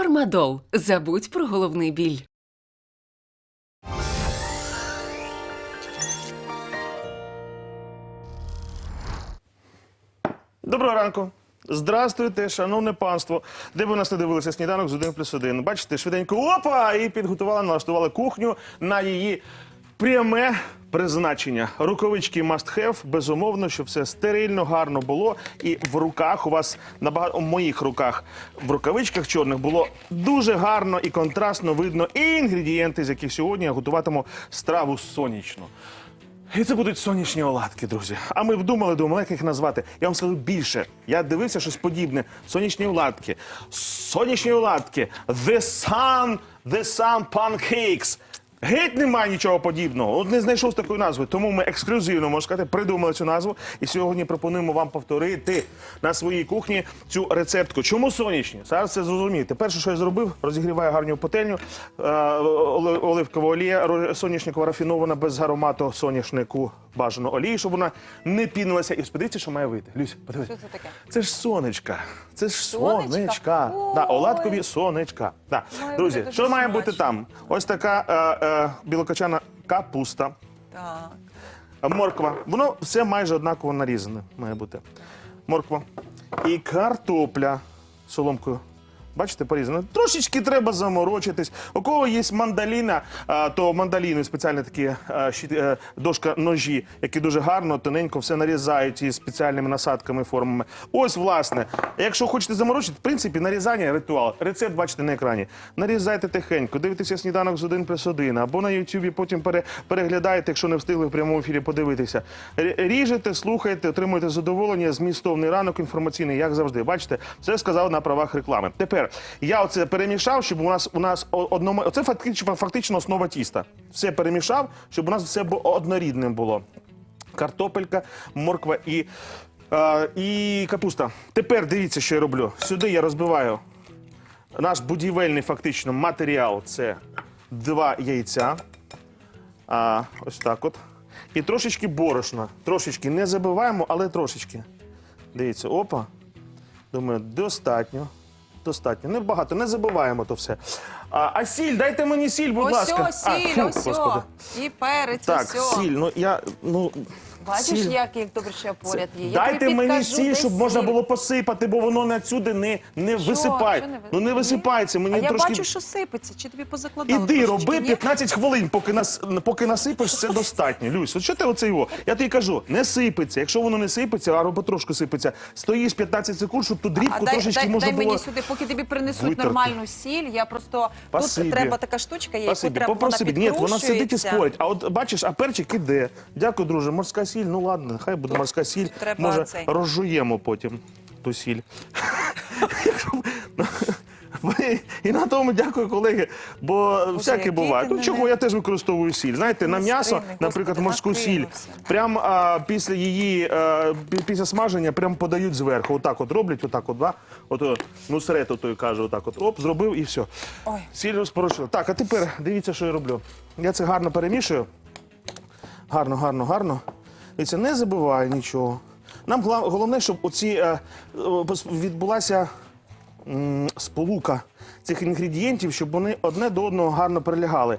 Фармадол. Забудь про головний біль. Доброго ранку. Здравствуйте, шановне панство. Де б ви нас не дивилися сніданок з 1 плюс 1. Бачите, швиденько опа! І підготували, налаштували кухню на її пряме призначення. Рукавички must have, безумовно, щоб все стерильно, гарно було. І в руках у вас набагато у моїх руках в рукавичках чорних було дуже гарно і контрастно видно і інгредієнти, з яких сьогодні я готуватиму страву сонячну. І це будуть сонячні оладки, друзі. А ми вдумали, думали, як їх назвати. Я вам скажу більше. Я дивився щось подібне. Сонячні оладки. Сонячні оладки. The sun, the sun pancakes. Геть немає нічого подібного. От не знайшов такої назви. Тому ми ексклюзивно, можна сказати, придумали цю назву. І сьогодні пропонуємо вам повторити на своїй кухні цю рецептку. Чому сонячні? Зараз це зрозумієте. Перше, що я зробив, розігріваю гарну пательню. Е, оли- оливкова олія, соняшникова рафінована без аромату соняшнику бажано олії, щоб вона не пінилася. І подивіться, що має вийти. Люсь, подивись. Що це таке? Це ж сонечка. Це ж Сонечка? сонечка. Да, оладкові сонечка. Да. Має Друзі, бути що дуже має смачно. бути там? Ось така е, е, білокачана капуста, Так. е, морква. Воно все майже однаково нарізане має бути. Морква. І картопля соломкою. Бачите, порізано. Трошечки треба заморочитись. У кого є мандаліна, то мандаліни спеціальні такі е, дошка ножі, які дуже гарно, тоненько все нарізають із спеціальними насадками, формами. Ось, власне, якщо хочете заморочити, в принципі, нарізання ритуал. Рецепт бачите на екрані. Нарізайте тихенько, дивитеся сніданок з 1 плюс 1, або на Ютубі потім пере, переглядаєте, якщо не встигли в прямому ефірі подивитися. Ріжете, слухайте, отримуєте задоволення, змістовний ранок інформаційний, як завжди. Бачите, все сказав на правах реклами. Тепер я оце перемішав, щоб у нас у нас о- одномо... Оце фактично, фактично основа тіста. Все перемішав, щоб у нас все однорідним було. Картопелька, морква і, е, і капуста. Тепер дивіться, що я роблю. Сюди я розбиваю наш будівельний фактично матеріал. Це два яйця. А, ось так от. І трошечки борошна. Трошечки не забиваємо, але трошечки. Дивіться, опа. Думаю, достатньо. Достатньо. не багато, не забуваємо то все. А, а сіль, дайте мені сіль, будь Ось ласка. ось сіль, фу, ось господи. І перець, Так, ось. сіль. Ну я ну Бачиш, сіль. як, як добре, що я поряд є. Я Дайте тобі мені підкажу, сіль, де щоб можна сіль. було посипати, бо воно натсюди не, не висипає. Що не ви- ну не Ні? висипається. Мені А я трошки. бачу, що сипеться. Чи тобі позакладали Іди, трошечки, роби ні? 15 хвилин, поки нас поки насипеш, це достатньо. Люсь, от що ти оце його? Я тобі кажу, не сипеться. Якщо воно не сипеться, а потрошку сипеться, стоїш 15 секунд, щоб ту А дрібку дай, трошечки дай, можна дай було. мені сюди, поки тобі принесуть витерти. нормальну сіль. Я просто Спасибі. тут треба така штучка, є, яку Спасибі. треба вона Ні, вона сидить і підкручується. спорить. А от бачиш, а перчик іде. Дякую, друже. Морська сіль, ну ладно, нехай буде морська сіль. треба Може, цей. розжуємо потім ту сіль. І на тому дякую, колеги. Бо всяке буває. Ну чого я теж використовую сіль. Знаєте, на м'ясо, наприклад, морську сіль, накинувся. прям а, після її а, після смаження прям подають зверху. Отак от роблять, отак от, да? От, ну, серето той каже, отак от, оп, зробив і все. Ой. Сіль розпорошила. Так, а тепер дивіться, що я роблю. Я це гарно перемішую. Гарно, гарно, гарно. Це не забуває нічого. Нам головне, щоб оці е, е, відбулася сполука цих інгредієнтів, щоб вони одне до одного гарно прилягали.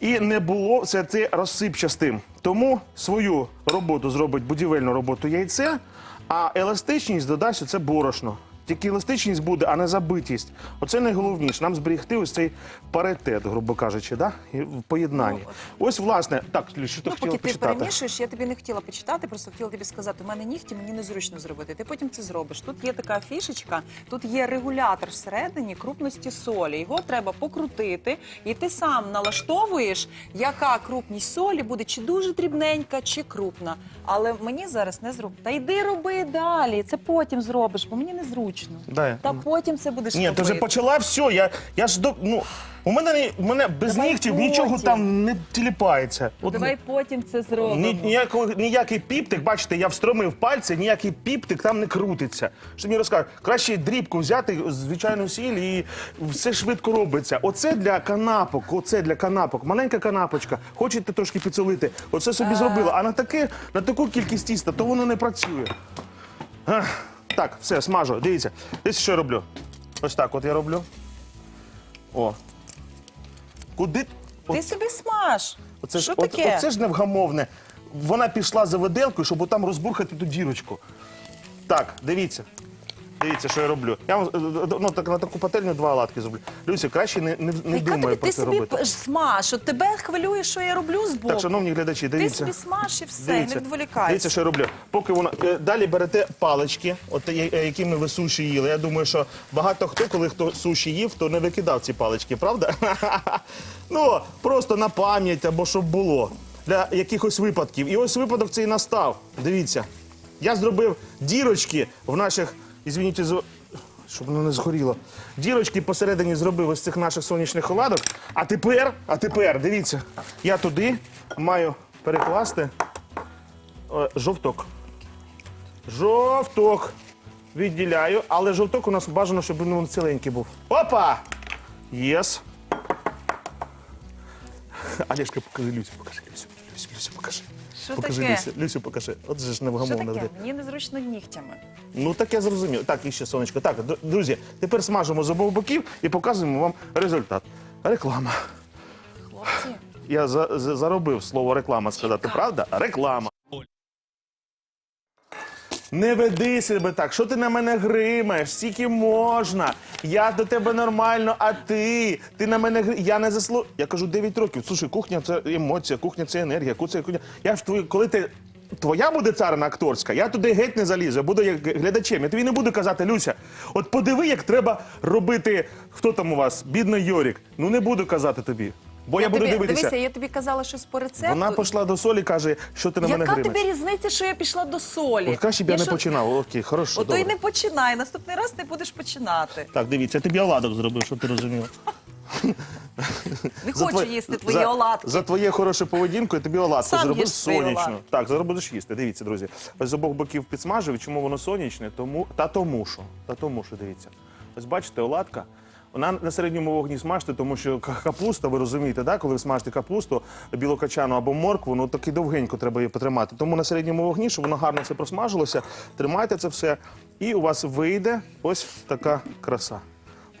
І не було все це розсипчастим. Тому свою роботу зробить будівельну роботу яйце, а еластичність додасть оце борошно. Тільки еластичність буде, а не забитість. Оце найголовніше. Нам зберегти ось цей паритет, грубо кажучи, да? І в поєднанні. ось, власне, так, що ти Ну, хотіла поки ти перемішуєш, я тобі не хотіла почитати, просто хотіла тобі сказати, у мене нігті мені незручно зробити. Ти потім це зробиш. Тут є така фішечка, тут є регулятор всередині крупності солі. Його треба покрутити, і ти сам налаштовуєш, яка крупність солі буде, чи дуже дрібненька, чи крупна. Але мені зараз не зроб. Та йди роби далі. Це потім зробиш, бо мені незручно. Дай. Та потім це будеш Ні, ти вже почала все. Я, я ж до. Ну, у мене, не- у мене без Давай нігтів потім. нічого там не тіліпається. От, Давай потім це зробимо. ні, ніякого, ніякий піптик, бачите, я встромив пальці, ніякий піптик там не крутиться. Що мені розкажуть, краще дрібку взяти, звичайну сіль, і все швидко робиться. Оце для канапок, оце для канапок. Маленька канапочка. Хочете трошки підсолити? Оце собі зробила. А на таке, на таку кількість тіста, то воно не працює. Ах, Так, все, смажу. Дивіться. Дивіться, що я роблю. Ось так от я роблю. О. Куди? Ти собі смаж. оце, ж, Що от, таке? оце ж невгамовне. Вона пішла за виделкою, щоб там розбурхати ту дірочку. Так, дивіться. Дивіться, що я роблю. Я вам е, е, ну, так, на таку пательню два оладки зроблю. Люся, краще не, не, не тобі про це робити. п- ж смаж? От тебе хвилює, що я роблю збоку. Так, шановні глядачі, ти дивіться. собі смаж і все, і не відволікайся. Дивіться, що я роблю. Поки воно е, далі берете палички, от якими ви суші їли. Я думаю, що багато хто, коли хто суші їв, то не викидав ці палички, правда? ну просто на пам'ять або щоб було для якихось випадків. І ось випадок цей настав. Дивіться, я зробив дірочки в наших, ізвініть, за- щоб воно не згоріло. Дірочки посередині зробив ось цих наших сонячних оладок. А тепер, а тепер, дивіться, я туди маю перекласти е, жовток. Жовток. Відділяю, але жовток у нас бажано, щоб він ціленький був. Опа! Єс. Олежка, покажи Люсю, покажи Люсю. Люсю, Люсю, покажи. Що покажи таке? Люсю, Люсю, покажи. От же ж Що невгамовне. таке? Мені незручно нігтями. Ну так я зрозумів. Так, іще сонечко. Так, д- друзі, тепер смажимо з обох боків і показуємо вам результат. Реклама. Хлопці. Я за, за- заробив слово реклама сказати, правда? Реклама. Не веди себе так. Що ти на мене гримаєш? Стільки можна. Я до тебе нормально, а ти? Ти на мене гри... Я не заслу. Я кажу 9 років. Слушай, кухня це емоція, кухня це енергія, кухня кухня. Я ж твої, коли ти. Твоя буде царина акторська, я туди геть не залізу, я буду як глядачем. Я тобі не буду казати, Люся, от подиви, як треба робити. Хто там у вас? Бідний Йорік. Ну не буду казати тобі. Бо я, буду тобі, дивитися. Дивися, я тобі казала щось по рецепту. Вона пішла до солі, каже, що ти на мене Яка тобі різниця, що я пішла до солі? От краще б я, не що- починав. Окей, хорошо. Ото й не починай. Наступний раз не будеш починати. Так, дивіться, я тобі оладок зробив, щоб ти розумів. Не За хочу твоє- їсти твої за, оладки. За твоє хороше поведінку я тобі оладку зробив сонячну. Так, зараз будеш їсти. Дивіться, друзі. Ось з обох боків підсмажив. Чому воно сонячне? Тому та тому що. Та тому що, дивіться. Ось бачите, оладка. Вона на середньому вогні смажте, тому що капуста, ви розумієте, да? коли ви смажите капусту, білокачану або моркву, ну таки довгенько треба її потримати. Тому на середньому вогні, щоб воно гарно все просмажилося, тримайте це все, і у вас вийде ось така краса.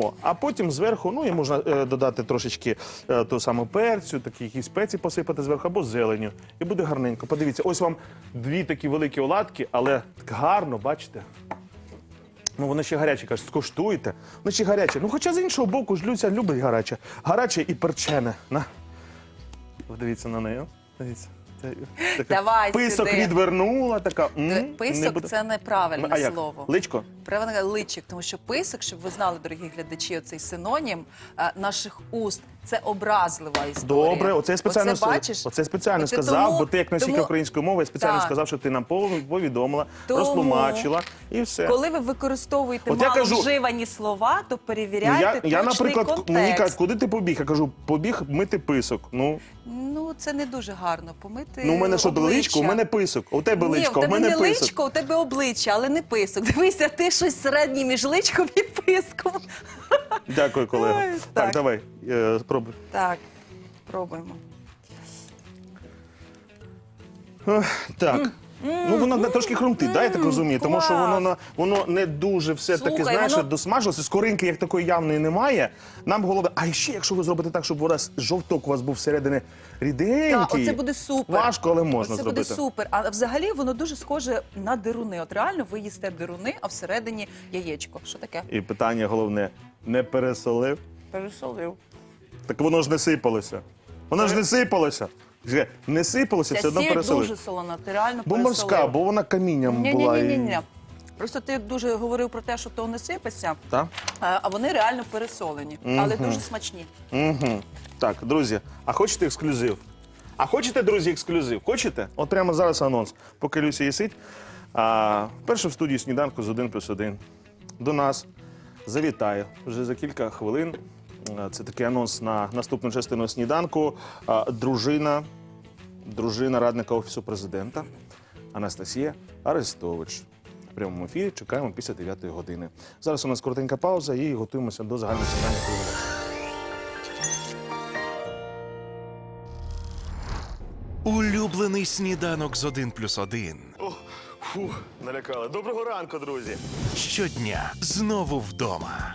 О, а потім зверху, ну і можна е, додати трошечки е, того самого перцю, такі якісь спеції посипати зверху або зеленю. І буде гарненько. Подивіться, ось вам дві такі великі оладки, але так гарно, бачите? Ну, воно ще гаряче, кажуть, скуштуйте. Воно ще гаряче. Ну, хоча з іншого боку, ж Люся любить гаряче. Гаряче і перчене. На. Дивіться на неї. Дивіться. Така Давай писок сюди. відвернула, така. м, не Писок це неправильне а як? слово. Личко? Правильно личик, тому що писок, щоб ви знали, дорогі глядачі, оцей синонім е, наших уст. Це образлива історія. Добре, оце я спеціально, Оце, бачиш? оце я спеціально Оце сказав, тому- бо ти як носійка тому- української мови, я спеціально Так. сказав, що ти нам пов- повідомила, Тому- розтлумачила і все. Коли ви використовуєте От я мало кажу- слова, то Ну, перевіряйте я, точний я, наприклад, контекст. мені кажуть, куди ти побіг? Я кажу, побіг мити писок. Ну, Ну, це не дуже гарно. Помити ну у мене що, обличчя. личко, у мене писок. У тебе Ні, личко, у у мене не писок. личко, у тебе обличчя, але не писок. Дивися, ти щось середнє між личком і писком. Дякую, колего. Ой, так. так. давай, е, спробуй. Так, пробуємо. Так. Ну, воно трошки хрумтить, да, я так розумію, тому що воно, на- воно не дуже все-таки, Слухай, знаєш, воно- досмажилося, скоринки як такої явної немає. Нам головне, а ще якщо ви зробите так, щоб у вас жовток у вас був всередині ріденький. Так, оце буде супер. Важко, але можна Оце зробити. буде супер. А взагалі воно дуже схоже на дируни. От реально ви їсте дируни, а всередині яєчко. Що таке? І питання головне: не пересолив? Пересолив. Так воно ж не сипалося. Воно ж не сипалося. Вже Не сипалося, все Ця одно сіль дуже солона, ти реально Бо пересолив. морська, бо вона камінням ні, була. ні, ні, і- ні. Просто ти дуже говорив про те, що то не сипеться, Так? а а вони реально пересолені, але дуже смачні. Угу. Так, друзі, а хочете ексклюзив? А хочете, друзі, ексклюзив? Хочете? От прямо зараз анонс. Поки Люся їсить. А, перше в студії сніданку з 1 плюс 1. До нас завітає вже за кілька хвилин. А, Це такий анонс на наступну частину сніданку. Дружина, дружина радника Офісу президента Анастасія Арестович. В прямому ефірі чекаємо після 9 години. Зараз у нас коротенька пауза і готуємося до загального сніданку. Улюблений сніданок з 1 плюс 1. Фух, налякали. Доброго ранку, друзі. Щодня знову вдома.